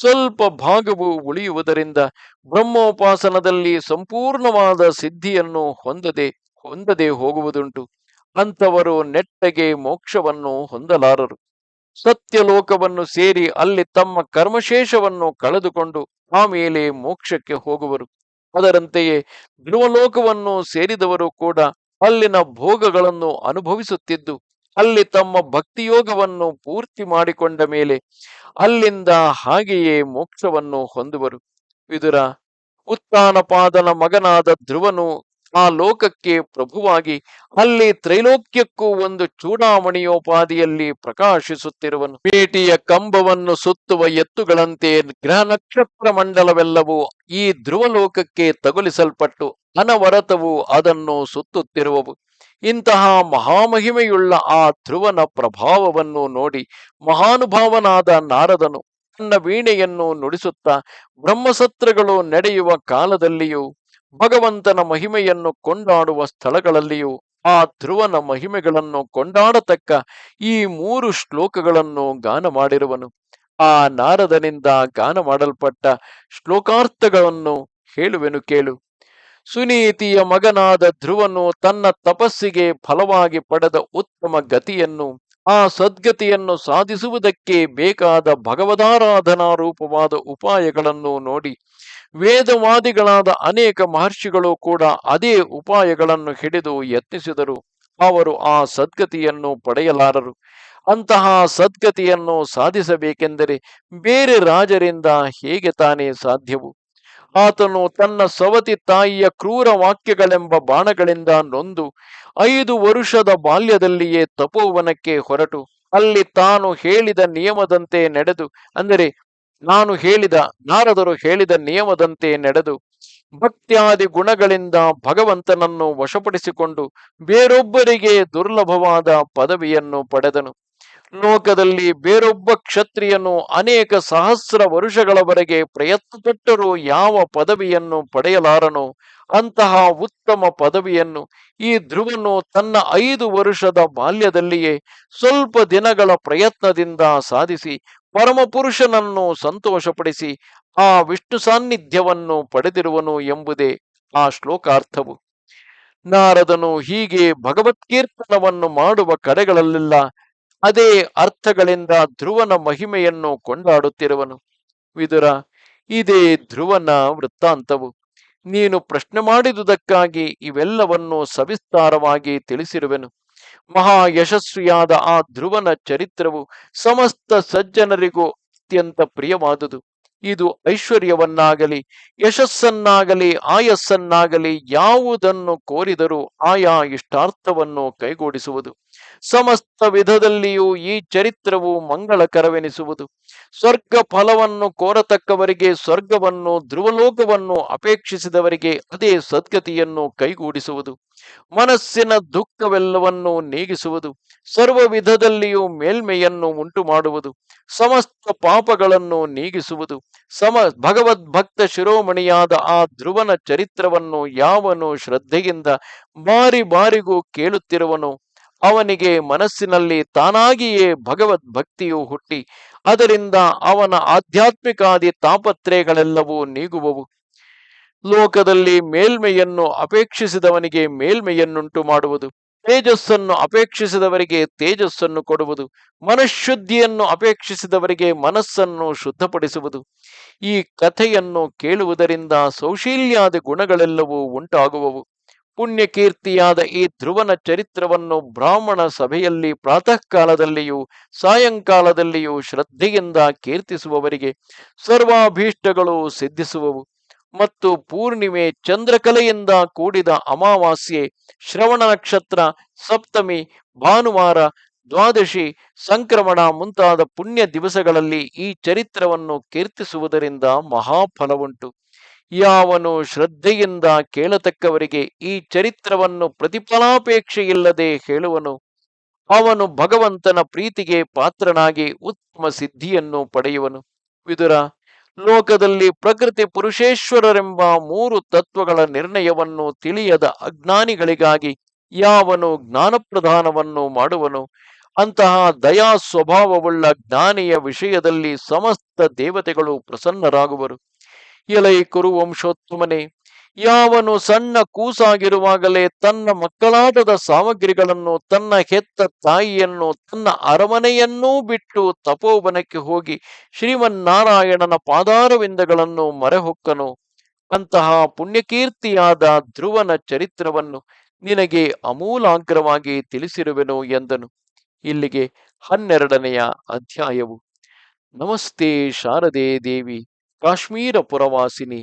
ಸ್ವಲ್ಪ ಭಾಗವು ಉಳಿಯುವುದರಿಂದ ಬ್ರಹ್ಮೋಪಾಸನದಲ್ಲಿ ಸಂಪೂರ್ಣವಾದ ಸಿದ್ಧಿಯನ್ನು ಹೊಂದದೆ ಹೊಂದದೆ ಹೋಗುವುದುಂಟು. ಅಂಥವರು ನೆಟ್ಟಗೆ ಮೋಕ್ಷವನ್ನು ಹೊಂದಲಾರರು. ಸತ್ಯಲೋಕವನ್ನು ಸೇರಿ ಅಲ್ಲಿ ತಮ್ಮ ಕರ್ಮಶೇಷವನ್ನು ಕಳೆದುಕೊಂಡು ಆಮೇಲೆ ಮೋಕ್ಷಕ್ಕೆ ಹೋಗುವರು. ಅದರಂತೆಯೇ ಧ್ರುವಲೋಕವನ್ನು ಸೇರಿದವರು ಕೂಡ ಅಲ್ಲಿನ ಭೋಗಗಳನ್ನು ಅನುಭವಿಸುತ್ತಿದ್ದು, ಅಲ್ಲಿ ತಮ್ಮ ಭಕ್ತಿಯೋಗವನ್ನು ಪೂರ್ತಿ ಮಾಡಿಕೊಂಡ ಮೇಲೆ ಅಲ್ಲಿಂದ ಹಾಗೆಯೇ ಮೋಕ್ಷವನ್ನು ಹೊಂದುವರು. ವಿದುರ, ಉತ್ಥಾನಪಾದನ ಮಗನಾದ ಧ್ರುವನು ಆ ಲೋಕಕ್ಕೆ ಪ್ರಭುವಾಗಿ, ಅಲ್ಲಿ ತ್ರೈಲೋಕ್ಯಕ್ಕೂ ಒಂದು ಚೂಡಾಮಣಿಯೋಪಾದಿಯಲ್ಲಿ ಪ್ರಕಾಶಿಸುತ್ತಿರುವನು. ಪೇಟಿಯ ಕಂಬವನ್ನು ಸುತ್ತುವ ಎತ್ತುಗಳಂತೆ ಗ್ರಹ ನಕ್ಷತ್ರ ಮಂಡಲವೆಲ್ಲವೂ ಈ ಧ್ರುವಲೋಕಕ್ಕೆ ತಗುಲಿಸಲ್ಪಟ್ಟು ಅನವರತವು ಅದನ್ನು ಸುತ್ತುತ್ತಿರುವವು. ಇಂತಹ ಮಹಾಮಹಿಮೆಯುಳ್ಳ ಆ ಧ್ರುವನ ಪ್ರಭಾವವನ್ನು ನೋಡಿ ಮಹಾನುಭಾವನಾದ ನಾರದನು ತನ್ನ ವೀಣೆಯನ್ನು ನುಡಿಸುತ್ತಾ ಬ್ರಹ್ಮಸತ್ರಗಳು ನಡೆಯುವ ಕಾಲದಲ್ಲಿಯೂ ಭಗವಂತನ ಮಹಿಮೆಯನ್ನು ಕೊಂಡಾಡುವ ಸ್ಥಳಗಳಲ್ಲಿಯೂ ಆ ಧ್ರುವನ ಮಹಿಮೆಗಳನ್ನು ಕೊಂಡಾಡತಕ್ಕ ಈ ಮೂರು ಶ್ಲೋಕಗಳನ್ನು ಗಾನ ಮಾಡಿರುವನು. ಆ ನಾರದನಿಂದ ಗಾನ ಮಾಡಲ್ಪಟ್ಟ ಶ್ಲೋಕಾರ್ಥಗಳನ್ನು ಹೇಳುವೆನು ಕೇಳು. ಸುನೀತಿಯ ಮಗನಾದ ಧ್ರುವನು ತನ್ನ ತಪಸ್ಸಿಗೆ ಫಲವಾಗಿ ಪಡೆದ ಉತ್ತಮ ಗತಿಯನ್ನು, ಆ ಸದ್ಗತಿಯನ್ನು ಸಾಧಿಸುವುದಕ್ಕೆ ಬೇಕಾದ ಭಗವದಾರಾಧನಾ ರೂಪವಾದ ಉಪಾಯಗಳನ್ನು ನೋಡಿ ವೇದವಾದಿಗಳಾದ ಅನೇಕ ಮಹರ್ಷಿಗಳು ಕೂಡ ಅದೇ ಉಪಾಯಗಳನ್ನು ಹಿಡಿದು ಯತ್ನಿಸಿದರು. ಅವರು ಆ ಸದ್ಗತಿಯನ್ನು ಪಡೆಯಲಾರರು. ಅಂತಹ ಸದ್ಗತಿಯನ್ನು ಸಾಧಿಸಬೇಕೆಂದರೆ ಬೇರೆ ರಾಜರಿಂದ ಹೇಗೆ ತಾನೇ ಸಾಧ್ಯವು? ಆತನು ತನ್ನ ಸವತಿ ತಾಯಿಯ ಕ್ರೂರ ವಾಕ್ಯಗಳೆಂಬ ಬಾಣಗಳಿಂದ ನೊಂದು ಐದು ವರುಷದ ಬಾಲ್ಯದಲ್ಲಿಯೇ ತಪೋವನಕ್ಕೆ ಹೊರಟು. ಅಲ್ಲಿ ತಾನು ಹೇಳಿದ ನಿಯಮದಂತೆ ನಡೆದು, ಅಂದರೆ ನಾನು ಹೇಳಿದ, ನಾರದರು ಹೇಳಿದ ನಿಯಮದಂತೆ ನಡೆದು, ಭಕ್ತ್ಯಾದಿ ಗುಣಗಳಿಂದ ಭಗವಂತನನ್ನು ವಶಪಡಿಸಿಕೊಂಡು ಬೇರೊಬ್ಬರಿಗೆ ದುರ್ಲಭವಾದ ಪದವಿಯನ್ನು ಪಡೆದನು. ಲೋಕದಲ್ಲಿ ಬೇರೊಬ್ಬ ಕ್ಷತ್ರಿಯನು ಅನೇಕ ಸಹಸ್ರ ವರುಷಗಳವರೆಗೆ ಪ್ರಯತ್ನಪಟ್ಟರೂ ಯಾವ ಪದವಿಯನ್ನು ಪಡೆಯಲಾರನು ಅಂತಹ ಉತ್ತಮ ಪದವಿಯನ್ನು ಈ ಧ್ರುವನು ತನ್ನ ಐದು ವರುಷದ ಬಾಲ್ಯದಲ್ಲಿಯೇ ಸ್ವಲ್ಪ ದಿನಗಳ ಪ್ರಯತ್ನದಿಂದ ಸಾಧಿಸಿ ಪರಮಪುರುಷನನ್ನು ಸಂತೋಷಪಡಿಸಿ ಆ ವಿಷ್ಣು ಸಾನ್ನಿಧ್ಯವನ್ನು ಪಡೆದಿರುವನು ಎಂಬುದೇ ಆ ಶ್ಲೋಕಾರ್ಥವು. ನಾರದನು ಹೀಗೆ ಭಗವತ್ಕೀರ್ತನವನ್ನು ಮಾಡುವ ಕಡೆಗಳಲ್ಲೆಲ್ಲ, ಅದೇ ಅರ್ಥಗಳಿಂದ ಧ್ರುವನ ಮಹಿಮೆಯನ್ನು ಕೊಂಡಾಡುತ್ತಿರುವನು. ವಿದುರ, ಇದೇ ಧ್ರುವನ ವೃತ್ತಾಂತವು. ನೀನು ಪ್ರಶ್ನೆ ಮಾಡಿದುದಕ್ಕಾಗಿ ಇವೆಲ್ಲವನ್ನು ಸವಿಸ್ತಾರವಾಗಿ ತಿಳಿಸಿರುವೆನು. ಮಹಾ ಯಶಸ್ವಿಯಾದ ಆ ಧ್ರುವನ ಚರಿತ್ರವು ಸಮಸ್ತ ಸಜ್ಜನರಿಗೂ ಅತ್ಯಂತ ಪ್ರಿಯವಾದುದು. ಇದು ಐಶ್ವರ್ಯವನ್ನಾಗಲಿ, ಯಶಸ್ಸನ್ನಾಗಲಿ, ಆಯಸ್ಸನ್ನಾಗಲಿ ಯಾವುದನ್ನು ಕೋರಿದರೂ ಆಯಾ ಇಷ್ಟಾರ್ಥವನ್ನು ಕೈಗೂಡಿಸುವುದು. ಸಮಸ್ತ ವಿಧದಲ್ಲಿಯೂ ಈ ಚರಿತ್ರವು ಮಂಗಳಕರವೆನಿಸುವುದು. ಸ್ವರ್ಗ ಫಲವನ್ನು ಕೋರತಕ್ಕವರಿಗೆ, ಸ್ವರ್ಗವನ್ನು ಧ್ರುವಲೋಕವನ್ನು ಅಪೇಕ್ಷಿಸಿದವರಿಗೆ ಅದೇ ಸದ್ಗತಿಯನ್ನು ಕೈಗೂಡಿಸುವುದು. ಮನಸ್ಸಿನ ದುಃಖವೆಲ್ಲವನ್ನೂ ನೀಗಿಸುವುದು, ಸರ್ವ ವಿಧದಲ್ಲಿಯೂ ಮೇಲ್ಮೆಯನ್ನು ಉಂಟು ಮಾಡುವುದು ಸಮಸ್ತ ಪಾಪಗಳನ್ನು ನೀಗಿಸುವುದು, ಸಮ ಭಗವದ್ಭಕ್ತ ಶಿರೋಮಣಿಯಾದ ಆ ಧ್ರುವನ ಚರಿತ್ರವನ್ನು ಯಾವನು ಶ್ರದ್ಧೆಯಿಂದ ಬಾರಿ ಬಾರಿಗೂ ಕೇಳುತ್ತಿರುವನು, ಅವನಿಗೆ ಮನಸ್ಸಿನಲ್ಲಿ ತಾನಾಗಿಯೇ ಭಗವದ್ ಭಕ್ತಿಯು ಹುಟ್ಟಿ, ಅದರಿಂದ ಅವನ ಆಧ್ಯಾತ್ಮಿಕಾದಿ ತಾಪತ್ರೆಗಳೆಲ್ಲವೂ ನೀಗುವವು. ಲೋಕದಲ್ಲಿ ಮೇಲ್ಮೆಯನ್ನು ಅಪೇಕ್ಷಿಸಿದವನಿಗೆ ಮೇಲ್ಮೆಯನ್ನುಂಟು ಮಾಡುವುದು. ತೇಜಸ್ಸನ್ನು ಅಪೇಕ್ಷಿಸಿದವರಿಗೆ ತೇಜಸ್ಸನ್ನು ಕೊಡುವುದು. ಮನಃಶುದ್ಧಿಯನ್ನು ಅಪೇಕ್ಷಿಸಿದವರಿಗೆ ಮನಸ್ಸನ್ನು ಶುದ್ಧಪಡಿಸುವುದು. ಈ ಕಥೆಯನ್ನು ಕೇಳುವುದರಿಂದ ಸೌಶೀಲ್ಯಾದಿ ಗುಣಗಳೆಲ್ಲವೂ ಉಂಟಾಗುವವು. ಪುಣ್ಯಕೀರ್ತಿಯಾದ ಈ ಧ್ರುವನ ಚರಿತ್ರವನ್ನು ಬ್ರಾಹ್ಮಣ ಸಭೆಯಲ್ಲಿ ಪ್ರಾತಃ ಕಾಲದಲ್ಲಿಯೂ ಸಾಯಂಕಾಲದಲ್ಲಿಯೂ ಶ್ರದ್ಧೆಯಿಂದ ಕೀರ್ತಿಸುವವರಿಗೆ ಸರ್ವಾಭೀಷ್ಟಗಳು ಸಿದ್ಧಿಸುವವು. ಮತ್ತು ಪೂರ್ಣಿಮೆ ಚಂದ್ರಕಲೆಯಿಂದ ಕೂಡಿದ ಅಮಾವಾಸ್ಯೆ, ಶ್ರವಣ ನಕ್ಷತ್ರ, ಸಪ್ತಮಿ, ಭಾನುವಾರ, ದ್ವಾದಶಿ, ಸಂಕ್ರಮಣ ಮುಂತಾದ ಪುಣ್ಯ ದಿವಸಗಳಲ್ಲಿ ಈ ಚರಿತ್ರವನ್ನು ಕೀರ್ತಿಸುವುದರಿಂದ ಮಹಾಫಲವುಂಟು. ಯಾವನು ಶ್ರದ್ಧೆಯಿಂದ ಕೇಳತಕ್ಕವರಿಗೆ ಈ ಚರಿತ್ರವನ್ನು ಪ್ರತಿಫಲಾಪೇಕ್ಷೆಯಿಲ್ಲದೆ ಹೇಳುವನು. ಅವನು ಭಗವಂತನ ಪ್ರೀತಿಗೆ ಪಾತ್ರನಾಗಿ ಉತ್ತಮ ಸಿದ್ಧಿಯನ್ನು ಪಡೆಯುವನು. ವಿದುರ ಲೋಕದಲ್ಲಿ ಪ್ರಕೃತಿ ಪುರುಷೇಶ್ವರರೆಂಬ ಮೂರು ತತ್ವಗಳ ನಿರ್ಣಯವನ್ನು ತಿಳಿಯದ ಅಜ್ಞಾನಿಗಳಿಗಾಗಿ ಯಾವನು ಜ್ಞಾನಪ್ರಧಾನವನ್ನು ಮಾಡುವನು? ಅಂತಹ ದಯಾ ಸ್ವಭಾವವುಳ್ಳ ಜ್ಞಾನಿಯ ವಿಷಯದಲ್ಲಿ ಸಮಸ್ತ ದೇವತೆಗಳು ಪ್ರಸನ್ನರಾಗುವರು. ಎಲೈ ಕುರು ವಂಶೋತ್ತಮನೆ ಯಾವನು ಸಣ್ಣ ಕೂಸಾಗಿರುವಾಗಲೇ ತನ್ನ ಮಕ್ಕಳಾಟದ ಸಾಮಗ್ರಿಗಳನ್ನು, ತನ್ನ ಹೆತ್ತ ತಾಯಿಯನ್ನು, ತನ್ನ ಅರಮನೆಯನ್ನೂ ಬಿಟ್ಟು ತಪೋವನಕ್ಕೆ ಹೋಗಿ ಶ್ರೀಮನ್ನಾರಾಯಣನ ಪಾದಾರವಿಂದಗಳನ್ನು ಮರೆಹೊಕ್ಕನು. ಅಂತಹ ಪುಣ್ಯಕೀರ್ತಿಯಾದ ಧ್ರುವನ ಚರಿತ್ರವನ್ನು ನಿನಗೆ ಅಮೂಲಾಗ್ರವಾಗಿ ತಿಳಿಸಿರುವೆನು ಎಂದನು. ಇಲ್ಲಿಗೆ ಹನ್ನೆರಡನೆಯ ಅಧ್ಯಾಯವು. ನಮಸ್ತೆ ಶಾರದೆ ದೇವಿ, ಕಾಶ್ಮೀರ ಪುರವಾಸಿನಿ